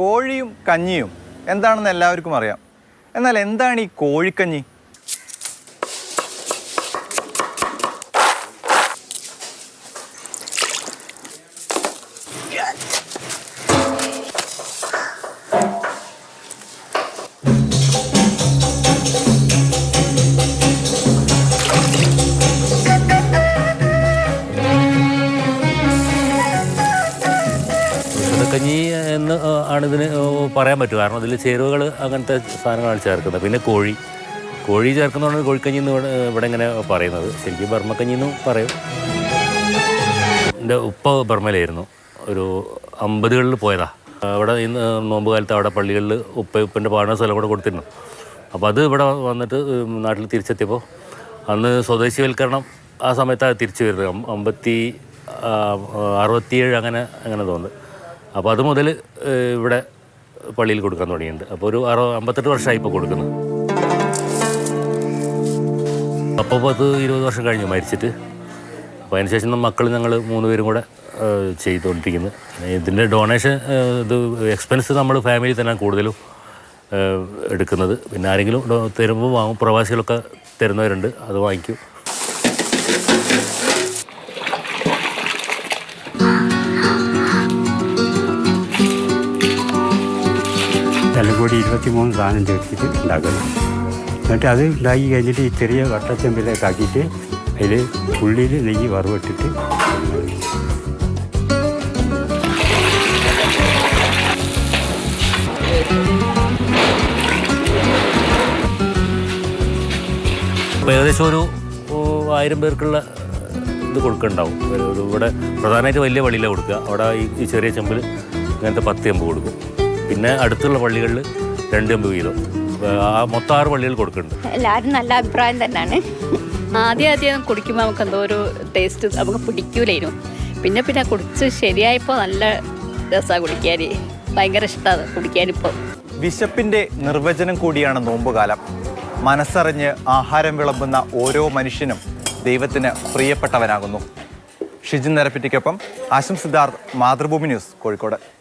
കോഴിയും കഞ്ഞിയും എന്താണെന്ന് എല്ലാവർക്കും അറിയാം. എന്നാൽ എന്താണ് ഈ കോഴിക്കഞ്ഞി? കഞ്ഞി എന്ന് ആണ് ഇതിന് പറയാൻ പറ്റും. കാരണം ഇതിൽ ചേരുവകൾ അങ്ങനത്തെ സാധനങ്ങളാണ് ചേർക്കുന്നത്. പിന്നെ കോഴി. കോഴി ചേർക്കുന്നതാണ് കോഴിക്കഞ്ഞി എന്ന് ഇവിടെ ഇങ്ങനെ പറയുന്നത്. ശരിക്കും ബർമ്മക്കഞ്ഞി എന്നും പറയും. എന്റെ ഉപ്പ ബർമ്മയിലായിരുന്നു. ഒരു അമ്പതുകളിൽ പോയതാ. അവിടെ ഇന്ന് നോമ്പ് കാലത്ത് അവിടെ പള്ളികളിൽ ഉപ്പ ഉപ്പന്റെ പാടുന്ന സ്ഥലം കൂടെ കൊടുത്തിരുന്നു. അപ്പോൾ അത് ഇവിടെ വന്നിട്ട് നാട്ടിൽ തിരിച്ചെത്തിയപ്പോൾ അന്ന് സ്വദേശിവൽക്കരണം ആ സമയത്താണ് തിരിച്ചു വരുന്നത്. അമ്പത്തി അറുപത്തിയേഴ് അങ്ങനെ അങ്ങനെ തോന്നുന്നു. അപ്പോൾ അത് മുതൽ ഇവിടെ പള്ളിയിൽ കൊടുക്കാൻ തുടങ്ങിയിട്ടുണ്ട്. അപ്പോൾ ഒരു അറുപ അമ്പത്തെട്ട് വർഷമായി ഇപ്പോൾ കൊടുക്കുന്നത് അപ്പോൾ പത്ത് ഇരുപത് വർഷം കഴിഞ്ഞു മരിച്ചിട്ട്. അപ്പോൾ അതിന് ശേഷം മക്കൾ ഞങ്ങൾ മൂന്ന് പേരും കൂടെ ചെയ്തുകൊണ്ടിരിക്കുന്നത് ഇതിന്റെ ഡൊണേഷൻ ഇത് എക്സ്പെൻസ് നമ്മൾ ഫാമിലി തന്നെ കൂടുതലും എടുക്കുന്നത്. പിന്നെ ആരെങ്കിലും തരുമ്പോൾ വാങ്ങും. പ്രവാസികളൊക്കെ തരുന്നവരുണ്ട് അത് വാങ്ങിക്കും. എല്ലാം ഇരുപത്തി മൂന്ന് സാധനം ചേർത്തിട്ട് ഉണ്ടാക്കുന്നത് എന്നിട്ട് അത് ഉണ്ടാക്കി കഴിഞ്ഞിട്ട് ഈ ചെറിയ വട്ടച്ചെമ്പിലേക്ക് ആക്കിയിട്ട് അതിൽ ഉള്ളിൽ നെയ്യ് വറവിട്ടിട്ട് അപ്പോൾ ഏകദേശം ഒരു ആയിരം പേർക്കുള്ള ഇത് കൊടുക്കുന്നുണ്ടാവും ഇവിടെ പ്രധാനമായിട്ട് വലിയ വെളിയിലാണ് കൊടുക്കുക. അവിടെ ഈ ചെറിയ ചെമ്പിൽ ഇങ്ങനത്തെ പത്ത് ചെമ്പ് കൊടുക്കും. പിന്നെ അടുത്തുള്ള പള്ളികളിൽ രണ്ട് അമ്പത് വീതം ആ മൊത്തം ആറ് പള്ളികൾ കൊടുക്കുന്നുണ്ട്. എല്ലാവരും നല്ല അഭിപ്രായം തന്നെയാണ് ആദ്യം ആദ്യം കുടിക്കുമ്പോൾ നമുക്ക് എന്തോ ഒരു ടേസ്റ്റ് നമുക്ക് പിടിക്കൂലായിരുന്നു. പിന്നെ പിന്നെ കുടിച്ച് ശരിയായപ്പോൾ നല്ല രസമാണ് കുടിക്കാൻ ഭയങ്കര ഇഷ്ടമാണ് കുടിക്കാനിപ്പോൾ വിശപ്പിന്റെ നിർവചനം കൂടിയാണ് നോമ്പുകാലം. മനസ്സറിഞ്ഞ് ആഹാരം വിളമ്പുന്ന ഓരോ മനുഷ്യനും ദൈവത്തിന് പ്രിയപ്പെട്ടവനാകുന്നു. ഷിജിൻ നരപ്പിറ്റിക്കൊപ്പം ആശം സിദ്ധാർത്ഥ് മാതൃഭൂമി ന്യൂസ് കോഴിക്കോട്.